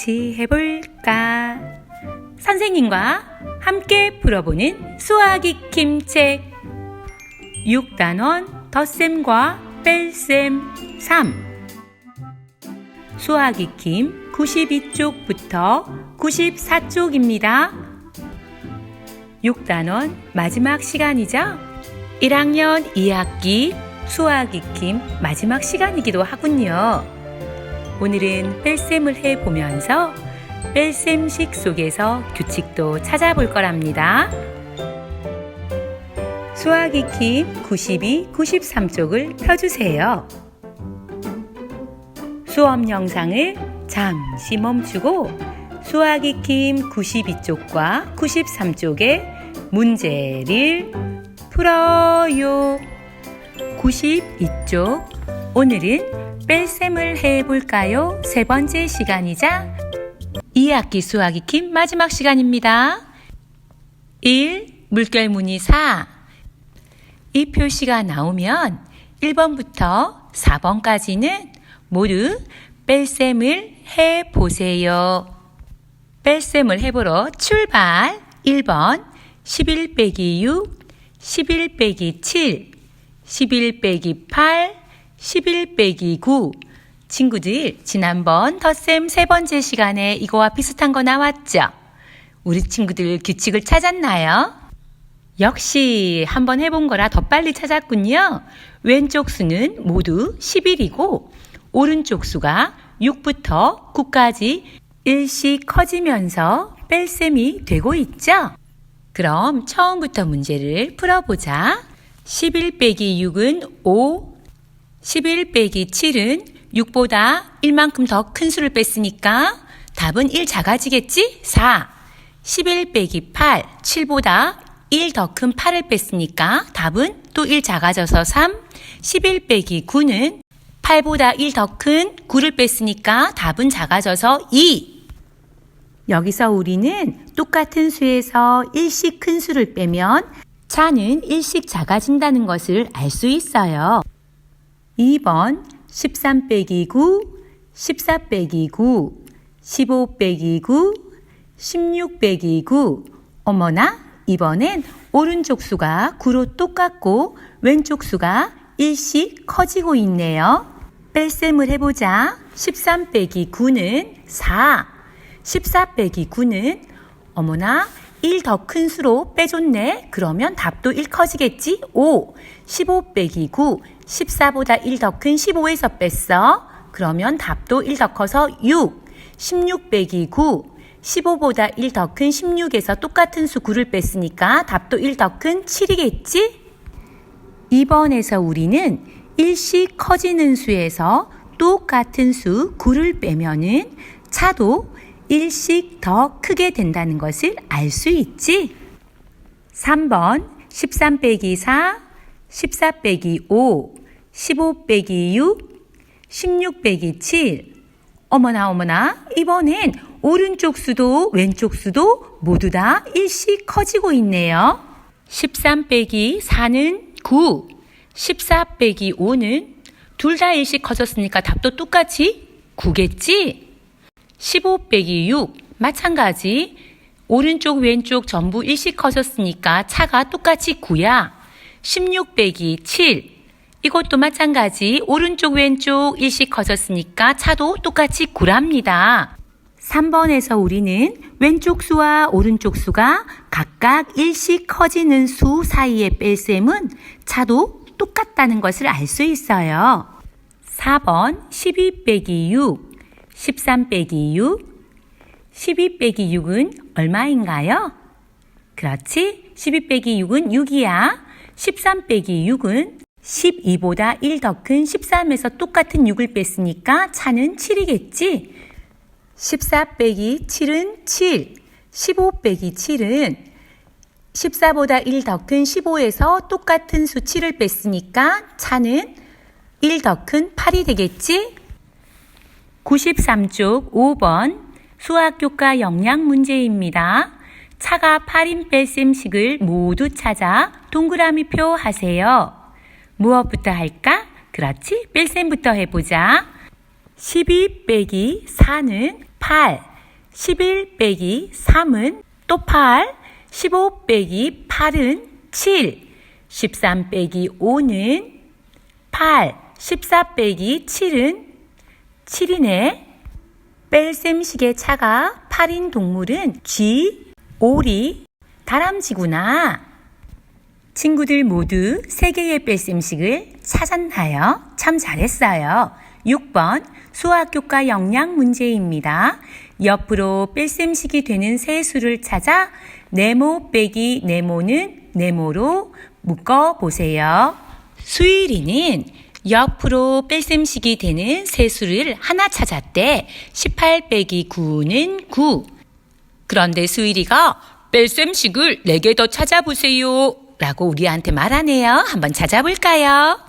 같이 해볼까? 선생님과 함께 풀어보는 수학 익힘 책 6단원 덧셈과 뺄셈 3 수학 익힘 92쪽부터 94쪽입니다. 6단원 마지막 시간이죠? 1학년 2학기 수학 익힘 마지막 시간이기도 하군요. 오늘은 뺄셈을 해보면서 뺄셈식 속에서 규칙도 찾아볼 거랍니다. 수학 익힘 92, 93쪽을 펴주세요. 수업 영상을 잠시 멈추고 수학 익힘 92쪽과 93쪽의 문제를 풀어요. 92쪽 오늘은 뺄셈을 해볼까요? 세 번째 시간이자 2학기 수학 익힘 마지막 시간입니다. 1. 물결무늬 4. 이 표시가 나오면 1번부터 4번까지는 모두 뺄셈을 해 보세요. 뺄셈을 해보러 출발. 1번 11 빼기 6, 11 빼기 7, 11 빼기 8, 11 빼기 9. 친구들, 지난번 덧셈 세 번째 시간에 이거와 비슷한 거 나왔죠? 우리 친구들 규칙을 찾았나요? 역시 한번 해본 거라 더 빨리 찾았군요. 왼쪽 수는 모두 11이고, 오른쪽 수가 6부터 9까지 일씩 커지면서 뺄셈이 되고 있죠? 그럼 처음부터 문제를 풀어보자. 11 빼기 6은 5, 11 빼기 7은 6보다 1만큼 더 큰 수를 뺐으니까 답은 1 작아지겠지? 4. 11 빼기 8, 7보다 1 더 큰 8을 뺐으니까 답은 또 1 작아져서 3. 11 빼기 9는 8보다 1 더 큰 9를 뺐으니까 답은 작아져서 2. 여기서 우리는 똑같은 수에서 1씩 큰 수를 빼면 차는 1씩 작아진다는 것을 알 수 있어요. 2번 13 빼기 9, 14 빼기 9, 15 빼기 9, 16 빼기 9. 어머나, 이번엔 오른쪽 수가 9로 똑같고 왼쪽 수가 1씩 커지고 있네요. 뺄셈을 해보자. 13 빼기 9는 4. 14 빼기 9는 어머나 1 더 큰 수로 빼줬네. 그러면 답도 1 커지겠지? 5. 15 빼기 9. 14보다 1 더 큰 15에서 뺐어. 그러면 답도 1 더 커서 6. 16 빼기 9. 15보다 1 더 큰 16에서 똑같은 수 9를 뺐으니까 답도 1 더 큰 7이겠지? 2번에서 우리는 1씩 커지는 수에서 똑같은 수 9를 빼면은 차도 1씩 더 크게 된다는 것을 알 수 있지. 3번 13 빼기 4, 14 빼기 5, 15 빼기 6, 16 빼기 7. 어머나 어머나 이번엔 오른쪽 수도 왼쪽 수도 모두 다 1씩 커지고 있네요. 13 빼기 4는 9, 14 빼기 5는 둘 다 1씩 커졌으니까 답도 똑같이 9겠지? 15 빼기 6 마찬가지 오른쪽 왼쪽 전부 1씩 커졌으니까 차가 똑같이 9야. 16 빼기 7 이것도 마찬가지 오른쪽 왼쪽 1씩 커졌으니까 차도 똑같이 9랍니다. 3번에서 우리는 왼쪽 수와 오른쪽 수가 각각 1씩 커지는 수 사이의 뺄셈은 차도 똑같다는 것을 알 수 있어요. 4번 12 빼기 6, 13 빼기 6, 12 빼기 6은 얼마인가요? 그렇지? 12 빼기 6은 6이야. 13 빼기 6은 12보다 1 더 큰 13에서 똑같은 6을 뺐으니까 차는 7이겠지? 14 빼기 7은 7, 15 빼기 7은 14보다 1 더 큰 15에서 똑같은 수 7을 뺐으니까 차는 1 더 큰 8이 되겠지? 93쪽 5번 수학교과 영양 문제입니다. 차가 8인 뺄셈식을 모두 찾아 동그라미표 하세요. 무엇부터 할까? 그렇지. 뺄셈부터 해보자. 12 빼기 4는 8. 11 빼기 3은 또 8, 15 빼기 8은 7, 13 빼기 5는 8, 14 빼기 7은 7이네. 뺄셈식의 차가 8인 동물은 쥐, 오리, 다람쥐구나. 친구들 모두 세 개의 뺄셈식을 찾았나요? 참 잘했어요. 6번 수학교과 영양 문제입니다. 옆으로 뺄셈식이 되는 세 수를 찾아 네모 빼기 네모는 네모로 묶어 보세요. 수일이는 옆으로 뺄셈식이 되는 세 수를 하나 찾았대. 18 빼기 9는 9. 그런데 수일이가 뺄셈식을 4개 더 찾아보세요. 라고 우리한테 말하네요. 한번 찾아볼까요?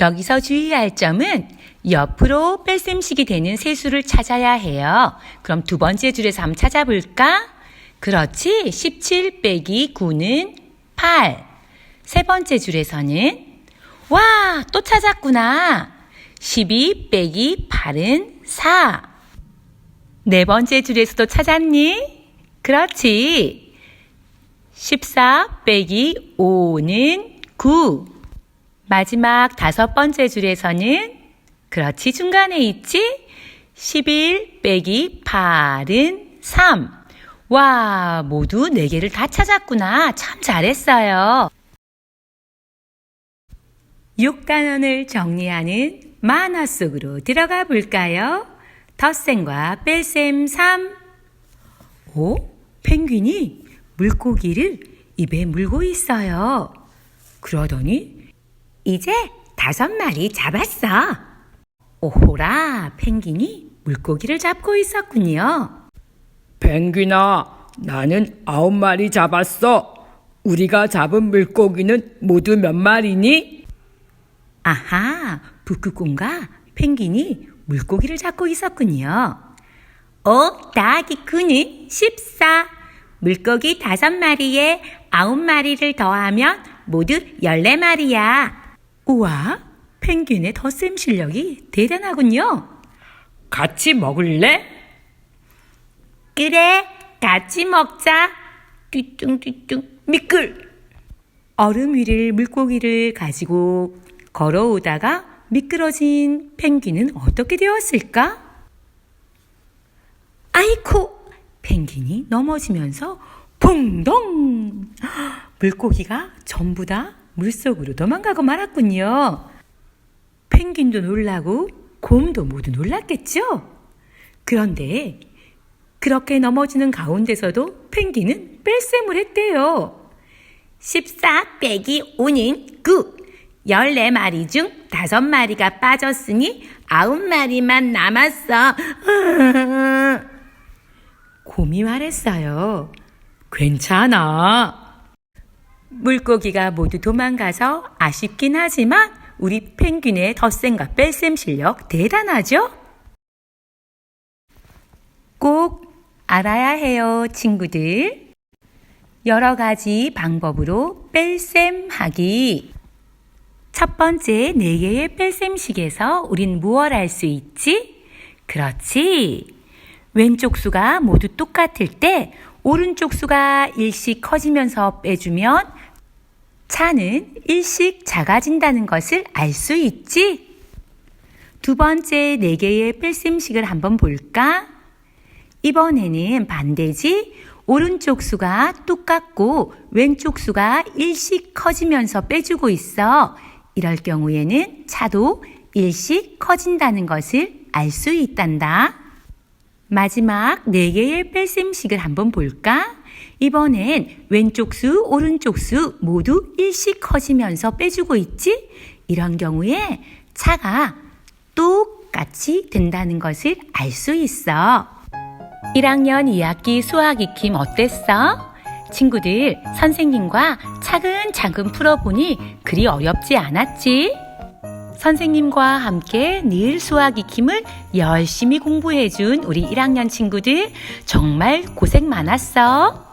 여기서 주의할 점은 옆으로 뺄셈식이 되는 세 수를 찾아야 해요. 그럼 두 번째 줄에서 한번 찾아볼까? 그렇지. 17 빼기 9는 8. 세 번째 줄에서는 와, 또 찾았구나. 12 빼기 8은 4. 네 번째 줄에서도 찾았니? 그렇지. 14 빼기 5는 9. 마지막 다섯 번째 줄에서는 그렇지 중간에 있지? 11 빼기 8은 3. 와, 모두 네 개를 다 찾았구나. 참 잘했어요. 6단원을 정리하는 만화 속으로 들어가 볼까요? 덧셈과 뺄셈 3. 오, 펭귄이 물고기를 입에 물고 있어요. 그러더니 이제 다섯 마리 잡았어. 오호라, 펭귄이 물고기를 잡고 있었군요. 펭귄아, 나는 아홉 마리 잡았어. 우리가 잡은 물고기는 모두 몇 마리니? 아하, 북극곰과 펭귄이 물고기를 잡고 있었군요. 오, 더하기 9는 14. 물고기 다섯 마리에 아홉 마리를 더하면 모두 14마리야. 우와, 펭귄의 덧셈 실력이 대단하군요. 같이 먹을래? 그래, 같이 먹자. 뚜뚱뚜뚱 미끌. 얼음 위를 물고기를 가지고 걸어오다가 미끄러진 펭귄은 어떻게 되었을까? 아이코! 펭귄이 넘어지면서 퐁동! 물고기가 전부 다 물속으로 도망가고 말았군요. 펭귄도 놀라고 곰도 모두 놀랐겠죠? 그런데 그렇게 넘어지는 가운데서도 펭귄은 뺄셈을 했대요. 14 빼기 5는 9. 14마리 중 5마리가 빠졌으니 9마리만 남았어. 곰이 말했어요. 괜찮아. 물고기가 모두 도망가서 아쉽긴 하지만 우리 펭귄의 덧셈과 뺄셈 실력 대단하죠? 꼭 알아야 해요, 친구들. 여러 가지 방법으로 뺄셈 하기. 첫 번째 네 개의 뺄셈식에서 우린 무얼 할수 있지? 그렇지. 왼쪽 수가 모두 똑같을 때 오른쪽 수가 일씩 커지면서 빼주면 차는 일씩 작아진다는 것을 알 수 있지? 두 번째 네 개의 뺄셈식을 한번 볼까? 이번에는 반대지. 오른쪽 수가 똑같고 왼쪽 수가 일씩 커지면서 빼주고 있어. 이럴 경우에는 차도 일씩 커진다는 것을 알 수 있단다. 마지막 네 개의 뺄셈식을 한번 볼까? 이번엔 왼쪽 수, 오른쪽 수 모두 일씩 커지면서 빼주고 있지? 이런 경우에 차가 똑같이 된다는 것을 알 수 있어. 1학년 2학기 수학 익힘 어땠어? 친구들, 선생님과 차근차근 풀어보니 그리 어렵지 않았지? 선생님과 함께 늘 수학 익힘을 열심히 공부해준 우리 1학년 친구들 정말 고생 많았어.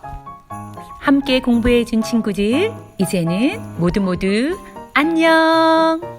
함께 공부해준 친구들, 이제는 모두 모두 안녕!